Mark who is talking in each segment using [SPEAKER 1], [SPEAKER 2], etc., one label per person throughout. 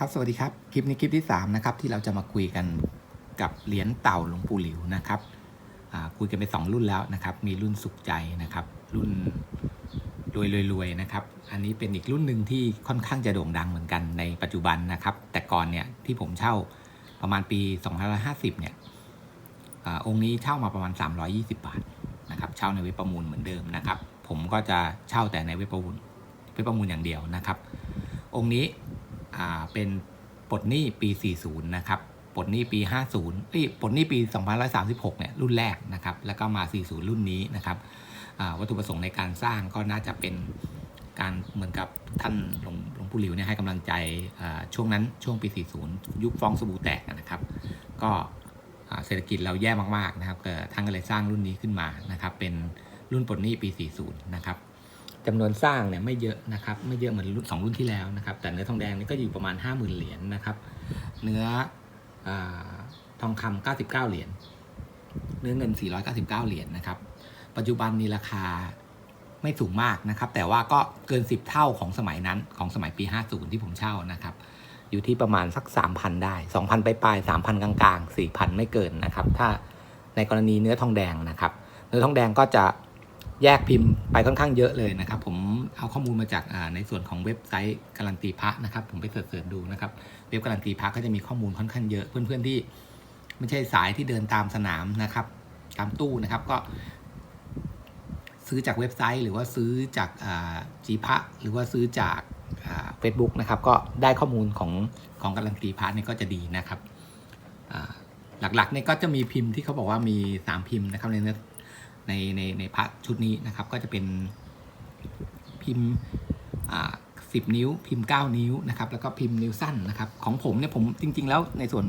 [SPEAKER 1] ครับสวัสดีครับคลิปนี้คลิปที่3นะครับที่เราจะมาคุยกันกับเหรียญเต่าหลวงปู่หลิวนะครับคุยกันไป 2 รุ่นแล้วนะครับ มีรุ่นสุขใจนะครับ รุ่นรวยรวยๆนะครับ อันนี้เป็นอีกรุ่นหนึ่งที่ค่อนข้างจะโด่งดังเหมือนกันในปัจจุบันนะครับ แต่ก่อนเนี่ยที่ผมเช่าประมาณปี2550เนี่ยอองค์นี้เช่ามาประมาณ 320 บาทนะครับเช่าในเว็บประมูลเหมือนเดิมนะครับ ผมก็จะเช่าแต่ในเว็บประมูลเว็บประมูลอย่างเดียวนะครับ องค์นี้ เป็นปลดหนี้ปี 40 นะครับปลดหนี้ปี 50เอ้ยปลดหนี้ปี 2536 เนี่ยรุ่นแรกนะครับ แล้วก็มา 40 รุ่นนี้นะครับวัตถุประสงค์ในการสร้างก็น่าจะเป็นการเหมือนกับท่านหลวงหลวงปู่หลิวเนี่ยให้กำลังใจช่วงนั้นช่วงปี 40 ยุคฟองสบู่แตกนะครับ ก็เศรษฐกิจเราแย่มากๆนะครับก็ท่านก็เลยสร้างรุ่นนี้ขึ้นมานะครับ เป็นรุ่นปลดหนี้ปี 40 นะครับ จำนวนสร้างเนี่ยไม่เยอะนะครับ ไม่เยอะเหมือนรุ่นสองรุ่นที่แล้วนะครับ แต่เนื้อทองแดงนี่ก็อยู่ประมาณ 50,000 เหรียญนะครับ เนื้ออทองคำ99 เหรียญ เนื้อเงิน 499 เหรียญนะครับ ปัจจุบันนี้ราคาไม่สูงมากนะครับ แต่ว่าก็เกิน 10 เท่าของสมัยนั้นของสมัยปี 50 ที่ผมเช่านะครับ อยู่ที่ประมาณสัก 3,000 ได้ 2,000ไปปลายๆ3,000 กลางๆ 4,000 ไม่เกินนะครับ ถ้าในกรณีเนื้อทองแดงนะครับ เนื้อทองแดงก็จะ แยกพิมพ์ไปค่อนข้างเยอะเลยนะครับ ผมเอาข้อมูลมาจากในส่วนของเว็บไซต์การันตีพระนะครับ ผมไปเสิร์ชดูนะครับ เว็บการันตีพระก็จะมีข้อมูลค่อนข้างเยอะ เพื่อนๆที่ไม่ใช่สายที่เดินตามสนามนะครับ ตามตู้นะครับก็ ซื้อจากเว็บไซต์ หรือว่าซื้อจากจีพระหรือว่าซื้อจากเฟซบุ๊กนะครับ ก็ได้ข้อมูลของของการันตีพระเนี่ยก็จะดีนะครับหลักๆเนี่ยก็จะมีพิมพ์ที่เขาบอกว่ามี 3 พิมพ์นะครับในนื้อ ในในในพระชุดนี้นะครับ ก็จะเป็นพิมพ์สิบนิ้ว พิมพ์ 9 นิ้วนะครับ แล้วก็พิมพ์นิ้วสั้นนะครับ ของผมเนี่ยผมจริง ๆ แล้วในส่วน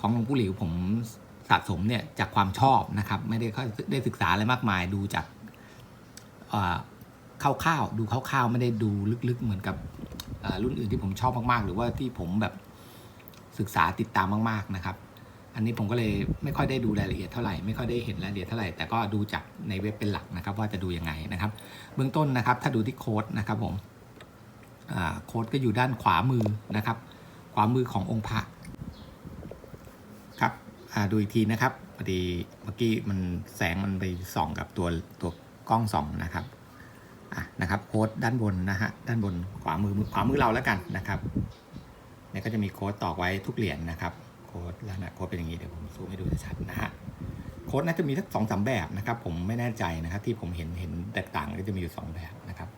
[SPEAKER 1] ของหลวงปู่หลิวผมสะสมเนี่ยจากความชอบนะครับ ไม่ได้ค่อยได้ศึกษาอะไรมากมายดูจากอ่าคร่าวๆดูคร่าวๆ ไม่ได้ดูลึกๆ เหมือนกับรุ่นอื่นที่ผมชอบมากๆ หรือว่าที่ผมแบบศึกษาติดตามมาก ๆนะครับ อันนี้ผมก็เลยไม่ค่อยได้ดูรายละเอียดเท่าไหร่ไม่ค่อยได้เห็นรายละเอียดเท่าไหร่แต่ก็ดูจากในเว็บเป็นหลักนะครับ ว่าจะดูยังไงนะครับ เบื้องต้นนะครับ ถ้าดูที่โค้ดนะครับผมโค้ดก็อยู่ด้านขวามือนะครับ ขวามือขององค์พระครับดูอีกทีนะครับพอดีเมื่อกี้มันแสงมันไปส่องกับตัวตัวกล้องส่องนะครับอะนะครับโค้ดด้านบนนะฮะด้านบนขวามือขวามือเราแล้วกันนะครับเนี่ยก็จะมีโค้ดตอกไว้ทุกเหรียญนะครับ โค้ดลักษณะโค้ดเป็นอย่างนี้เดี๋ยวผมซูมให้ดูชัดนะฮะโค้ดน่าจะมีทั้งสองสามแบบนะครับ ผมไม่แน่ใจนะครับ ที่ผมเห็นเห็นแตกต่างก็จะมีอยู่สองแบบนะครับ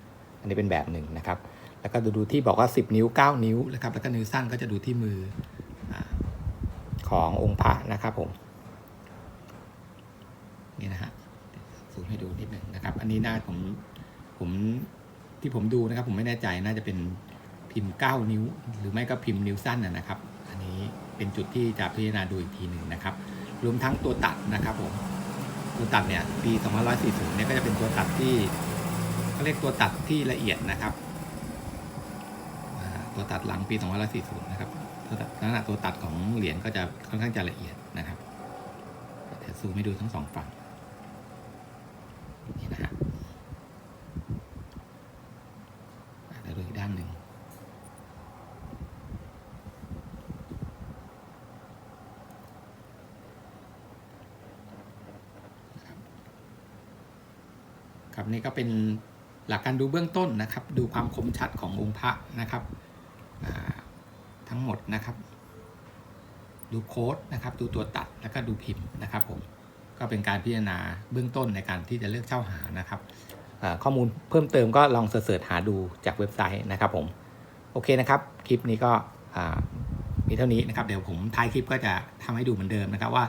[SPEAKER 1] อันนี้เป็นแบบหนึ่งนะครับ แล้วก็ดูดูที่บอกว่า 10 นิ้ว 9 นิ้วนะครับแล้วก็นิ้วสั้นก็จะดูที่มือขององค์พระนะครับผมนี่นะฮะซูมให้ดูนิดหนึ่งนะครับ อันนี้น่าผมผมที่ผมดูนะครับ ผมไม่แน่ใจน่าจะเป็นพิมพ์ 9 นิ้ว หรือไม่ก็พิมพ์นิ้วสั้นนะครับ เป็นจุดที่จะพิจารณาดูอีกทีหนึ่งนะครับ รวมทั้งตัวตัดนะครับผมตัวตัดเนี่ยปี2540เนี่ยก็จะเป็นตัวตัดที่เขาเรียกตัวตัดที่ละเอียดนะครับตัวตัดหลังปี2540นะครับตัวตัดลักษณะตัวตัดของเหรียญก็จะค่อนข้างจะละเอียดนะครับเดี๋ยวซูมให้ดูทั้งสองฝั่งนี่นะฮะอ่าเดี๋ยวดูอีกด้านหนึ่ง ครับนี่ก็เป็นหลักการดูเบื้องต้นนะครับ ดูความคมชัดขององค์พระนะครับทั้งหมดนะครับ ดูโค้ดนะครับ ดูตัวตัดแล้วก็ดูพิมพ์นะครับผมก็เป็นการพิจารณาเบื้องต้นในการที่จะเลือกเช่าหานะครับข้อมูลเพิ่มเติมก็ลองเสิร์ชหาดูจากเว็บไซต์นะครับผมโอเคนะครับ คลิปนี้ก็มีเท่านี้นะครับ เดี๋ยวผมท้ายคลิปก็จะทำให้ดูเหมือนเดิมนะครับว่า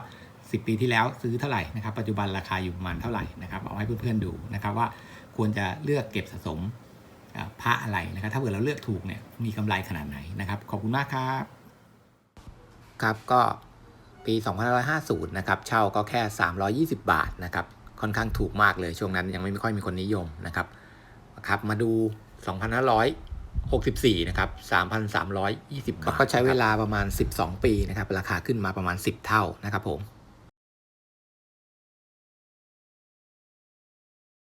[SPEAKER 1] 10 ปีที่แล้วซื้อเท่าไหร่นะครับปัจจุบันราคาอยู่ประมาณเท่าไหร่นะครับเอาให้เพื่อนๆดูนะครับว่าควรจะเลือกเก็บสะสมอ่าพระอะไรนะครับ ถ้าเกิดเราเลือกถูกเนี่ยมีกำไรขนาดไหนนะครับ ขอบคุณมากครับ ครับก็ปี2550 นะครับ เช่าก็แค่ 320 บาทนะครับ ค่อนข้างถูกมากเลยช่วงนั้นยังไม่ค่อยมีคนนิยมนะครับครับ มาดู 2564 นะครับ 3,320 บาท ก็ใช้เวลาประมาณ 12 ปีนะครับ ราคาขึ้นมาประมาณ 10 เท่านะครับผม